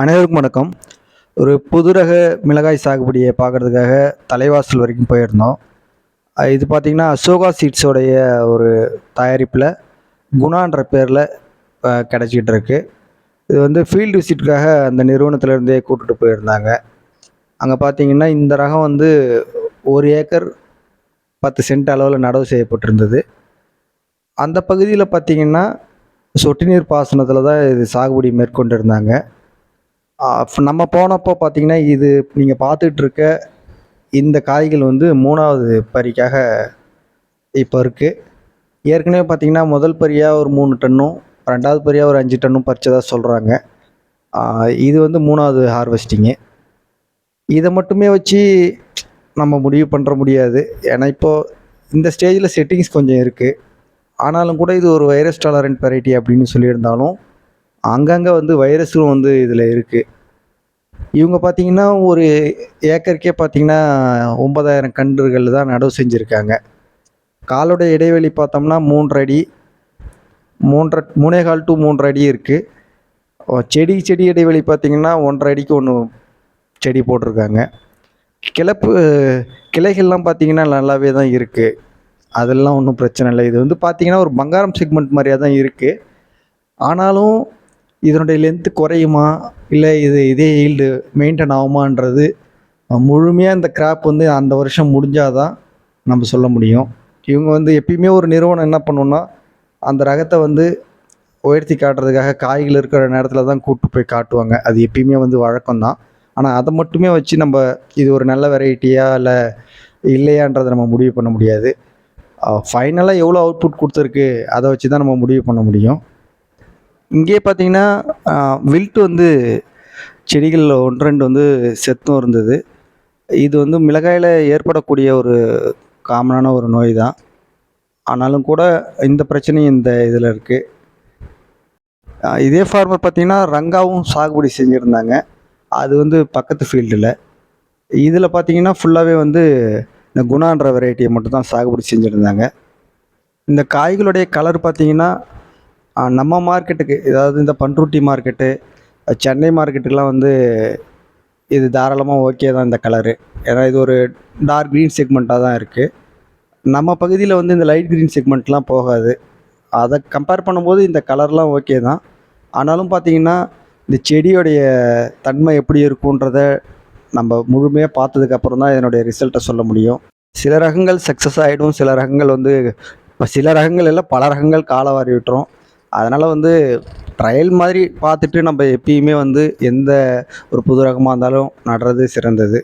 அனைவருக்கும் வணக்கம். ஒரு புது ரக மிளகாய் சாகுபடியை பார்க்குறதுக்காக தலைவாசல் வரைக்கும் போயிருந்தோம். இது பார்த்திங்கன்னா அசோகா சீட்ஸோடைய ஒரு தயாரிப்பில் குணான்ற பேரில் கிடச்சிக்கிட்டு இருக்கு. இது வந்து ஃபீல்டு விசிட்டுக்காக அந்த நிறுவனத்திலேருந்தே கூட்டிகிட்டு போயிருந்தாங்க. அங்கே பார்த்தீங்கன்னா இந்த ரகம் வந்து ஒரு ஏக்கர் பத்து சென்ட் அளவில் நடவு செய்யப்பட்டிருந்தது. அந்த பகுதியில் பார்த்தீங்கன்னா சொட்டு நீர் பாசனத்தில் தான் இது சாகுபடி மேற்கொண்டிருந்தாங்க. நம்ம போனப்போ பார்த்தீங்கன்னா இது நீங்கள் பார்த்துட்டு இருக்க இந்த காய்கள் வந்து மூணாவது பறிக்காக இப்போ இருக்குது ஏற்கனவே பார்த்திங்கன்னா முதல் பரியாக ஒரு மூணு டன்னும் ரெண்டாவது பரியாக ஒரு அஞ்சு டன்னும் பறிச்சதாக சொல்கிறாங்க இது வந்து மூணாவது ஹார்வெஸ்டிங்கு இதை மட்டுமே வச்சு நம்ம முடிவு பண்ணுற முடியாது. ஏன்னா இப்போது இந்த ஸ்டேஜில் செட்டிங்ஸ் கொஞ்சம் இருக்குது ஆனாலும் கூட இது ஒரு வைரஸ் டாலரண்ட் வெரைட்டி அப்படின்னு சொல்லியிருந்தாலும் அங்கங்கே வந்து வைரஸும் வந்து இதில் இருக்குது இவங்க பார்த்தீங்கன்னா ஒரு ஏக்கருக்கே பார்த்தீங்கன்னா ஒன்பதாயிரம் கன்றுகள் தான் நடவு செஞ்சுருக்காங்க. காலோட இடைவெளி பார்த்தோம்னா மூன்று அடி மூன்றரை மூணே கால் டு மூன்று அடி இருக்குது செடி செடி இடைவெளி பார்த்தீங்கன்னா ஒன்றரை அடிக்கு ஒன்று செடி போட்டிருக்காங்க. கிளப்பு கிளைகள்லாம் பார்த்திங்கன்னா நல்லாவே தான் இருக்குது அதெல்லாம் ஒன்றும் பிரச்சனை இல்லை. இது வந்து பார்த்திங்கன்னா ஒரு பங்காரம் செக்மெண்ட் மாதிரியாக தான் இருக்குது ஆனாலும் இதனுடைய லென்த்து குறையுமா? இல்லை இது இதே ஈல்டு மெயின்டைன் ஆகுமான்றது முழுமையாக இந்த கிராப் வந்து அந்த வருஷம் முடிஞ்சாதான் நம்ம சொல்ல முடியும். இவங்க வந்து எப்பயுமே ஒரு நிறுவனம் என்ன பண்ணுன்னா அந்த ரகத்தை வந்து உயர்த்தி காட்டுறதுக்காக காய்கள் இருக்கிற நேரத்தில் தான் கூப்பிட்டு போய் காட்டுவாங்க. அது எப்பயுமே வந்து வழக்கம் தான் ஆனால் அதை மட்டுமே வச்சு நம்ம இது ஒரு நல்ல வெரைட்டியா இல்லை இல்லையான்றதை நம்ம முடிவு பண்ண முடியாது. ஃபைனலாக எவ்வளோ அவுட்புட் கொடுத்துருக்கு அதை வச்சு தான் நம்ம முடிவு பண்ண முடியும். இங்கே பார்த்தீங்கன்னா வில்ட் வந்து செடிகளில் ஒன்று ரெண்டு வந்து செத்தும் இருந்தது. இது வந்து மிளகாயில் ஏற்படக்கூடிய ஒரு காமனான ஒரு நோய் தான் ஆனாலும் கூட இந்த பிரச்சனையும் இந்த இதில் இருக்குது இதே ஃபார்மர் பார்த்திங்கன்னா ரங்காவும் சாகுபடி செஞ்சுருந்தாங்க. அது வந்து பக்கத்து ஃபீல்டில் இதில் பார்த்திங்கன்னா ஃபுல்லாகவே வந்து இந்த குணான்ற வெரைட்டியை மட்டும் தான் சாகுபடி செஞ்சுருந்தாங்க. இந்த காய்களுடைய கலர் பார்த்திங்கன்னா நம்ம மார்க்கெட்டுக்கு அதாவது இந்த பண்ருட்டி மார்க்கெட்டு சென்னை மார்க்கெட்டுக்கெலாம் வந்து இது தாராளமாக ஓகே தான் இந்த கலரு ஏன்னா இது ஒரு டார்க் க்ரீன் செக்மெண்ட்டாக தான் இருக்குது நம்ம பகுதியில் வந்து இந்த லைட் க்ரீன் செக்மெண்ட்லாம் போகாது. அதை கம்பேர் பண்ணும்போது இந்த கலர்லாம் ஓகே தான். ஆனாலும் பார்த்திங்கன்னா இந்த செடியோடைய தன்மை எப்படி இருக்குன்றத நம்ம முழுமையாக பார்த்ததுக்கப்புறம் தான் இதனுடைய ரிசல்ட்டை சொல்ல முடியும். சில ரகங்கள் சக்ஸஸ் ஆகிடும் சில ரகங்கள் வந்து இப்போ சில ரகங்கள் இல்லை பல ரகங்கள் காலவாரி விட்டுரும். அதனால் வந்து ட்ரையல் மாதிரி பார்த்துட்டு நம்ம எப்பயுமே வந்து எந்த ஒரு புது ரகமாக இருந்தாலும் நடுறது சிறந்தது.